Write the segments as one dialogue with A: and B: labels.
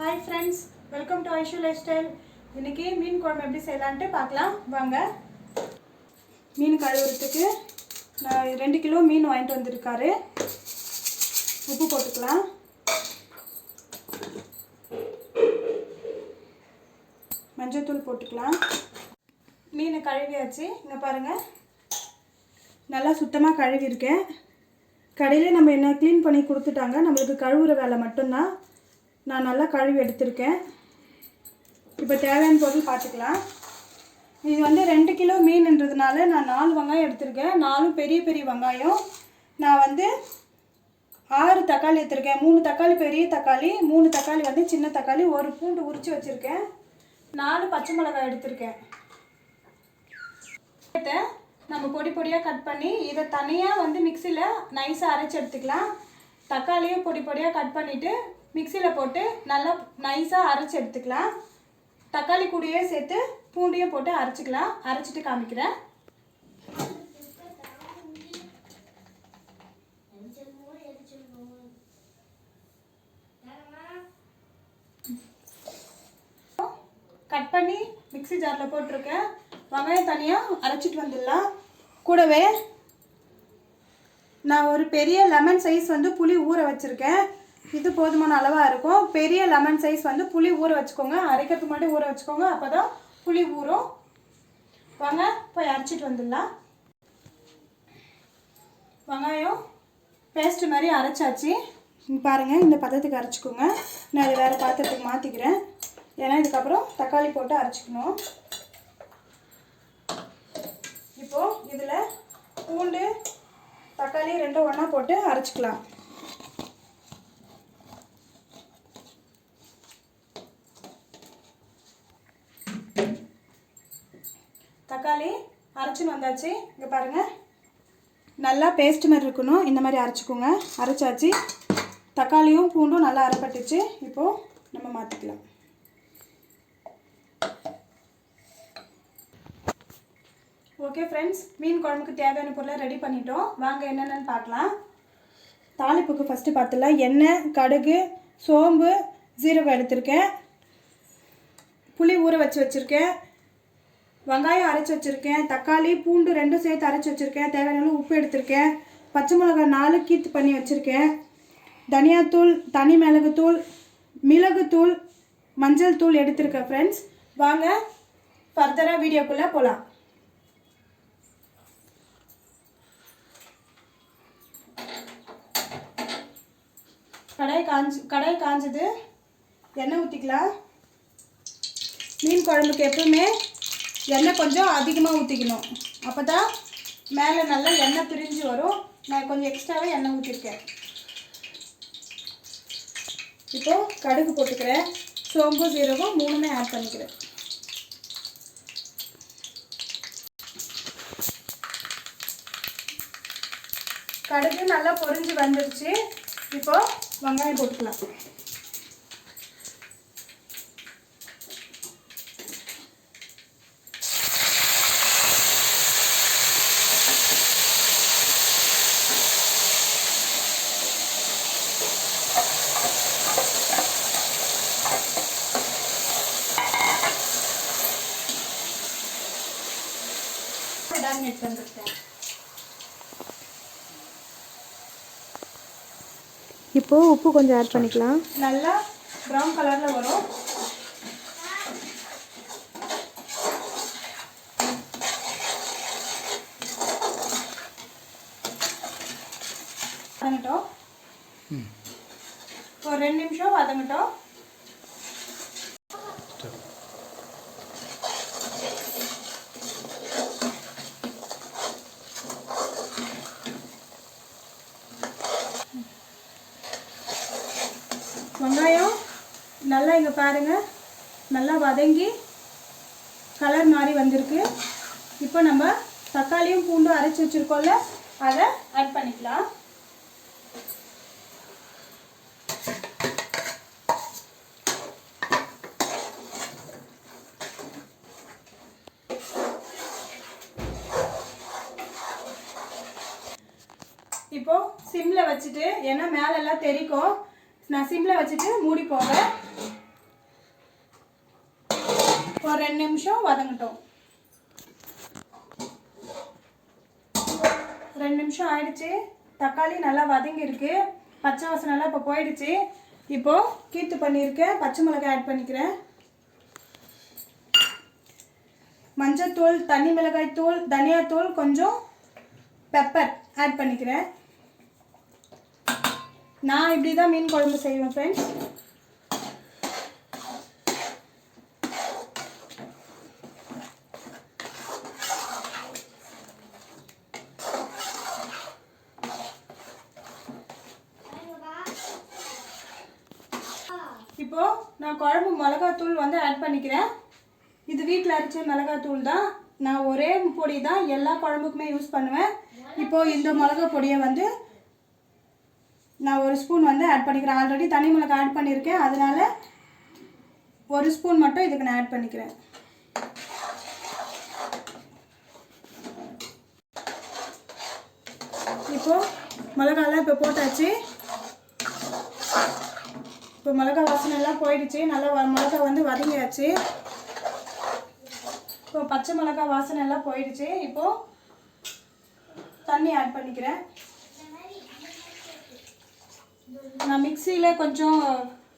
A: Hi friends welcome to Aishu life style இன்றைக்கி மீன் குழம்பு எப்படி செய்யலான்ட்டு பார்க்கலாம். வாங்க. மீன் கழுவுறதுக்கு நான் ரெண்டு கிலோ மீன் வாங்கிட்டு வந்திருக்காரு. உப்பு போட்டுக்கலாம். மஞ்சத்தூள் போட்டுக்கலாம். மீன் கழுவியாச்சு. இங்கே பாருங்கள் நல்லா சுத்தமாக கழுவிருக்கேன் கடையில் நம்ம என்ன க்ளீன் பண்ணி கொடுத்துட்டாங்க நம்மளுக்கு கழுவுற வேலை மட்டும்தான். நான் நல்லா கழுவி எடுத்திருக்கேன். இப்போ தேவையான பொருள் பார்த்துக்கலாம் இது வந்து ரெண்டு கிலோ மீன்ன்றதுனால நான் நாலு வெங்காயம் எடுத்திருக்கேன். நாலும் பெரிய பெரிய வெங்காயம். நான் வந்து ஆறு தக்காளி எடுத்திருக்கேன். மூணு தக்காளி பெரிய தக்காளி மூணு தக்காளி வந்து சின்ன தக்காளி ஒரு பூண்டு உரித்து வச்சுருக்கேன். நாலு பச்சை மிளகாய் எடுத்திருக்கேன். நம்ம பொடி பொடியாக கட் பண்ணி இதை தனியாக வந்து மிக்சியில் நைஸாக அரைச்சி எடுத்துக்கலாம். தக்காளியும் பொடி பொடியாக கட் பண்ணிவிட்டு மிக்சியில் போட்டு நல்லா நைஸாக அரைச்சி எடுத்துக்கலாம். தக்காளி கூடையே சேர்த்து பூண்டையும் போட்டு அரைச்சிக்கலாம். அரைச்சிட்டு காமிக்கிறேன். கட் பண்ணி மிக்ஸி ஜாரில் போட்டிருக்கேன். வெங்காயம் தனியாக அரைச்சிட்டு வந்துடலாம். கூடவே நான் ஒரு பெரிய லெமன் சைஸ் வந்து புளி ஊற வச்சுருக்கேன். இது போதுமான அளவாக இருக்கும். பெரிய லெமன் சைஸ் வந்து புளி ஊற வச்சுக்கோங்க. அரைக்கிறதுக்கு முன்னாடி ஊற வச்சுக்கோங்க. அப்போ தான் புளி ஊறும். வாங்க போய் அரைச்சிட்டு வந்துடலாம். வெங்காயம் பேஸ்ட் மாதிரி அரைச்சாச்சு. பாருங்கள் இந்த பதத்துக்கு அரைச்சிக்கோங்க. நான் இது வேறு பாத்திரத்துக்கு மாற்றிக்கிறேன் ஏன்னா இதுக்கப்புறம் தக்காளி போட்டு அரைச்சிக்கணும். இப்போது இதில் பூண்டு தக்காளி ரெண்டும் ஒன்றா போட்டு அரைச்சிக்கலாம். தக்காளி அரைச்சின்னு வந்தாச்சு. இங்கே பாருங்கள் நல்லா பேஸ்ட் மாதிரி இருக்கணும். இந்த மாதிரி அரைச்சிக்கோங்க. அரைச்சாச்சு. தக்காளியும் பூண்டும் நல்லா அரைப்பட்டுச்சு. இப்போது நம்ம மாற்றிக்கலாம் ஓகே ஃப்ரெண்ட்ஸ் மீன் குழம்புக்கு தேவையான பொருளை ரெடி பண்ணிட்டோம். வாங்க என்னென்னு பார்க்கலாம். தாளிப்புக்கு ஃபஸ்ட்டு பார்த்துலாம் எண்ணெய் கடுகு சோம்பு ஜீரகம் எடுத்திருக்கேன். புளி ஊற வச்சு வச்சுருக்கேன். வெங்காயம் அரைச்சி வச்சுருக்கேன். தக்காளி பூண்டு ரெண்டும் சேர்த்து அரைச்சி வச்சுருக்கேன். தேவையான உப்பு எடுத்திருக்கேன். பச்சை மிளகாய் நாலு கீத்து பண்ணி வச்சுருக்கேன். தனியாத்தூள் தனி மிளகுத்தூள் மிளகுத்தூள் மஞ்சள் தூள் எடுத்திருக்கேன் ஃப்ரெண்ட்ஸ் வாங்க ஃபர்தராக வீடியோக்குள்ளே போகலாம் கடாய் காஞ்சி கடாய் காஞ்சது. எண்ணெய் ஊற்றிக்கலாம் மீன் குழம்புக்கு எப்பவுமே எண்ணெய் கொஞ்சம் அதிகமாக ஊற்றிக்கணும் அப்போ தான் மேலே நல்லா எண்ணெய் பிரிஞ்சு வரும். நான் கொஞ்சம் எக்ஸ்ட்ராவே எண்ணெய் ஊற்றிருக்கேன் இப்போ கடுகு போட்டுக்கிறேன். சோம்பு சீரகம் மூணுமே ஆட் பண்ணிக்கிறேன். கடுகு நல்லா பொரிஞ்சு வந்துடுச்சு இப்போது வெங்காயம் போட்டுக்கலாம்
B: இப்போது உப்பு கொஞ்சம் ஆட் பண்ணிக்கலாம்.
A: நல்லா ப்ரௌன் கலரில் வரும். வதங்கட்டும். ஒரு ரெண்டு நிமிஷம் வதங்கட்டும் வெங்காயம் நல்லா இங்கே பாருங்கள் நல்லா வதங்கி கலர் மாறி வந்திருக்கு. இப்போ நம்ம தக்காளியும் பூண்டும் அரைச்சி வச்சுருக்கோம்ல அதை ஆட் பண்ணிக்கலாம். இப்போ சிம்ல வச்சுட்டு ஏன்னா மேலெல்லாம் தெரிக்கும். நான் சிம்ல வச்சுட்டு மூடி போங்க ஒரு ரெண்டு நிமிஷம் வதங்கட்டும். ரெண்டு நிமிஷம் ஆயிடுச்சு. தக்காளி நல்லா வதங்கியிருக்கு. பச்சை வாசனை இப்போ போயிடுச்சு. இப்போது கீத்து பண்ணியிருக்கேன் பச்சை மிளகாய் ஆட் பண்ணிக்கிறேன். மஞ்சத்தூள் தனி மிளகாய் தூள் தனியாத்தூள் கொஞ்சம் பெப்பர் ஆட் பண்ணிக்கிறேன். நான் இப்படி தான் மீன் குழம்பு செய்வேன் ஃப்ரெண்ட்ஸ் இப்போது நான் குழம்பு மிளகாத்தூள் வந்து ஆட் பண்ணிக்கிறேன். இது வீட்டில் அரைச்ச மிளகாத்தூள் தான். நான் ஒரே பொடி தான் எல்லா குழம்புக்குமே யூஸ் பண்ணுவேன். இப்போது இந்த மிளகா பொடியை வந்து நான் ஒரு ஸ்பூன் வந்து ஆட் பண்ணிக்கிறேன். ஆல்ரெடி தனி மிளகா ஆட் பண்ணியிருக்கேன். அதனால் ஒரு ஸ்பூன் மட்டும் இதுக்கு நான் ஆட் பண்ணிக்கிறேன். இப்போ மிளகாலாம் இப்போ போட்டாச்சு. இப்போ மிளகா வாசனை எல்லாம் போயிடுச்சு. நல்லா வ- மிளகா வந்து வதங்கியாச்சு. இப்போ பச்சை மிளகா வாசனை எல்லாம் போயிடுச்சு. இப்போ தண்ணி ஆட் பண்ணிக்கிறேன். நான் மிக்சியில் கொஞ்சம்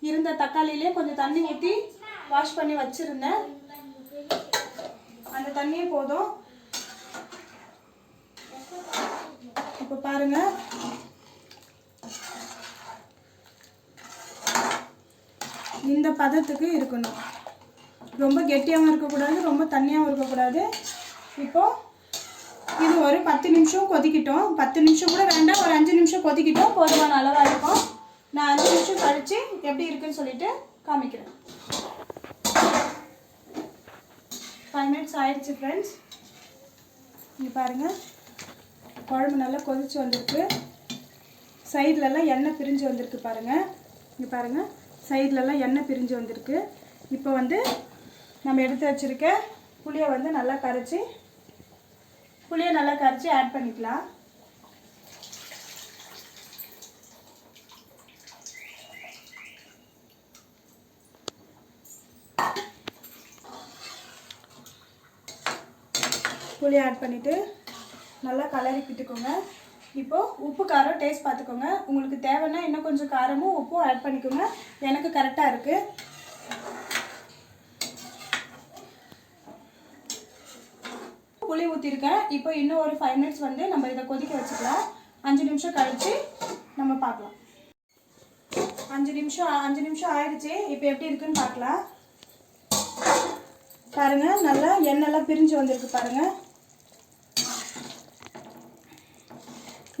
A: இருந்த தக்காளியிலே கொஞ்சம் தண்ணி ஊற்றி வாஷ் பண்ணி வச்சுருந்தேன். அந்த தண்ணியே போதும். இப்போ பாருங்கள் இந்த பதத்துக்கு இருக்கணும். ரொம்ப கெட்டியாகவும் இருக்கக்கூடாது ரொம்ப தண்ணியாகவும் இருக்கக்கூடாது. இப்போது இது ஒரு பத்து நிமிஷம் கொதிக்கிட்டோம். பத்து நிமிஷம் கூட வேண்டாம் ஒரு அஞ்சு நிமிஷம் கொதிக்கிட்டோம். போதுமான அளவாக இருக்கும். நான் அஞ்சு நிமிஷம் கழித்து எப்படி இருக்குன்னு சொல்லிட்டு காமிக்கிறேன். ஃபைவ் மினிட்ஸ் ஆயிடுச்சு ஃப்ரெண்ட்ஸ் இங்கே பாருங்கள் குழம்பு நல்லா கொதிச்சு வந்திருக்கு. சைட்லலாம் எண்ணெய் பிரிஞ்சு வந்திருக்கு பாருங்கள் இங்கே பாருங்கள் சைட்லலாம் எண்ணெய் பிரிஞ்சு வந்திருக்கு. இப்போ வந்து நம்ம எடுத்து வச்சுருக்க புளியை வந்து நல்லா கரைச்சி புளியை நல்லா கரைச்சி ஆட் பண்ணிக்கலாம். புளியை ஆட் பண்ணிவிட்டு நல்லா கலரி விட்டுக்கோங்க இப்போது உப்பு காரம் டேஸ்ட் பார்த்துக்கோங்க. உங்களுக்கு தேவைன்னா இன்னும் கொஞ்சம் காரமும் உப்பும் ஆட் பண்ணிக்கோங்க. எனக்கு கரெக்டாக இருக்குது புளி ஊற்றிருக்கேன் இப்போ இன்னும் ஒரு ஃபைவ் மினிட்ஸ் வந்து நம்ம இதை கொதிக்க வச்சுக்கலாம். அஞ்சு நிமிஷம் கழித்து நம்ம பார்க்கலாம். அஞ்சு நிமிஷம் அஞ்சு நிமிஷம் ஆயிடுச்சு. இப்போ எப்படி இருக்குன்னு பார்க்கலாம். பாருங்கள் நல்லா எண்ணெய்லாம் பிரிஞ்சு வந்திருக்கு பாருங்கள்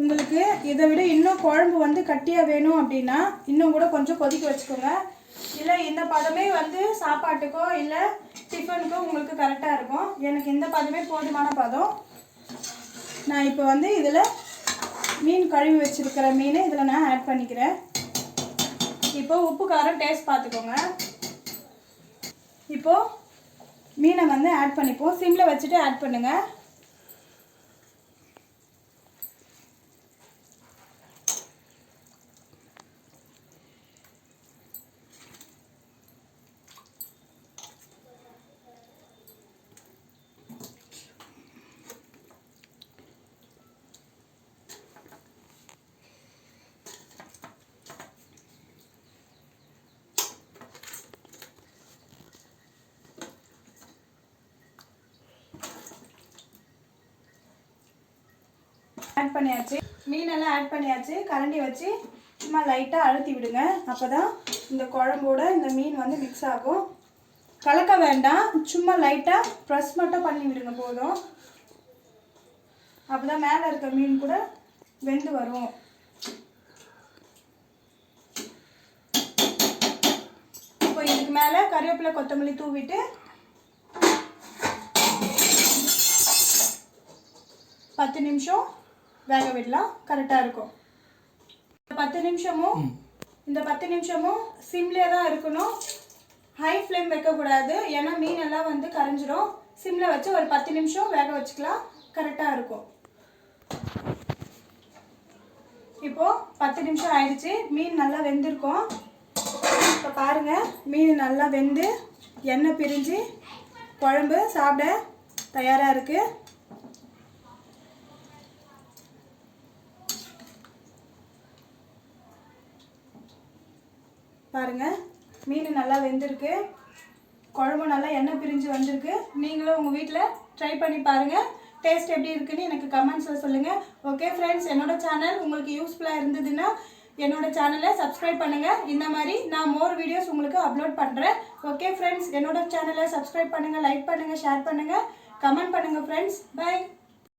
A: உங்களுக்கு இதை விட இன்னும் குழம்பு வந்து கட்டியாக வேணும் அப்படின்னா இன்னும் கூட கொஞ்சம் கொதிக்க வச்சுக்கோங்க. இல்லை இந்த பதமே வந்து சாப்பாட்டுக்கோ இல்லை டிஃபனுக்கோ உங்களுக்கு கரெக்டாக இருக்கும். எனக்கு இந்த பதமே போதுமான பதம். நான் இப்போ வந்து இதில் மீன் கழுவி வச்சுருக்கிற மீனை இதில் நான் ஆட் பண்ணிக்கிறேன். இப்போ உப்பு காரம் டேஸ்ட் பார்த்துக்கோங்க. இப்போது மீனை வந்து ஆட் பண்ணிப்போம். சிம்மில் வச்சுட்டு ஆட் பண்ணுங்கள் ஆட் பண்ணியாச்சு. மீனெல்லாம் ஆட் பண்ணியாச்சு. கரண்டி வச்சு சும்மா லைட்டாக அழுத்தி விடுங்க. அப்போ தான் இந்த குழம்போட இந்த மீன் வந்து மிக்ஸ் ஆகும். கலக்க வேண்டாம். சும்மா லைட்டாக ப்ரெஸ் மட்டும் பண்ணி விடுங்க போதும். அப்போ தான் மேலே இருக்க மீன் கூட வெந்து வரும். இப்போ இதுக்கு மேலே கறிவேப்பிலை கொத்தமல்லி தூவிட்டு பத்து நிமிஷம் வேக விடலாம். கரெக்டாக இருக்கும். இந்த பத்து நிமிஷமும் இந்த பத்து நிமிஷமும் சிம்லே தான் இருக்கணும். ஹை ஃப்ளேம் வைக்கக்கூடாது. ஏன்னா மீன் எல்லாம் வந்து கரைஞ்சிரும். சிம்மில் வச்சு ஒரு பத்து நிமிஷம் வேக வச்சுக்கலாம். கரெக்டாக இருக்கும். இப்போ பத்து நிமிஷம் ஆயிடுச்சு. மீன் நல்லா வெந்திருக்கும். இப்போ பாருங்க மீன் நல்லா வெந்து எண்ணெய் பிரிஞ்சு குழம்பு சாப்பிட தயாராக இருக்குது பாருங்கள் மீன் நல்லா வெந்திருக்கு. குழம்பு நல்லா எண்ணெய் பிரிஞ்சு வந்திருக்கு. நீங்களும் உங்கள் வீட்டில் ட்ரை பண்ணி பாருங்கள் டேஸ்ட் எப்படி இருக்குன்னு எனக்கு கமெண்ட்ஸில் சொல்லுங்கள் ஓகே ஃப்ரெண்ட்ஸ் என்னோடய சேனல் உங்களுக்கு யூஸ்ஃபுல்லாக இருந்ததுன்னா என்னோட சேனலை சப்ஸ்கிரைப் பண்ணுங்கள் இந்த மாதிரி நான் மோர் வீடியோஸ் உங்களுக்கு அப்லோட் பண்ணுறேன் ஓகே ஃப்ரெண்ட்ஸ் என்னோட சேனலை சப்ஸ்கிரைப் பண்ணுங்கள் லைக் பண்ணுங்கள் ஷேர் பண்ணுங்கள் கமெண்ட் பண்ணுங்கள் ஃப்ரெண்ட்ஸ் பை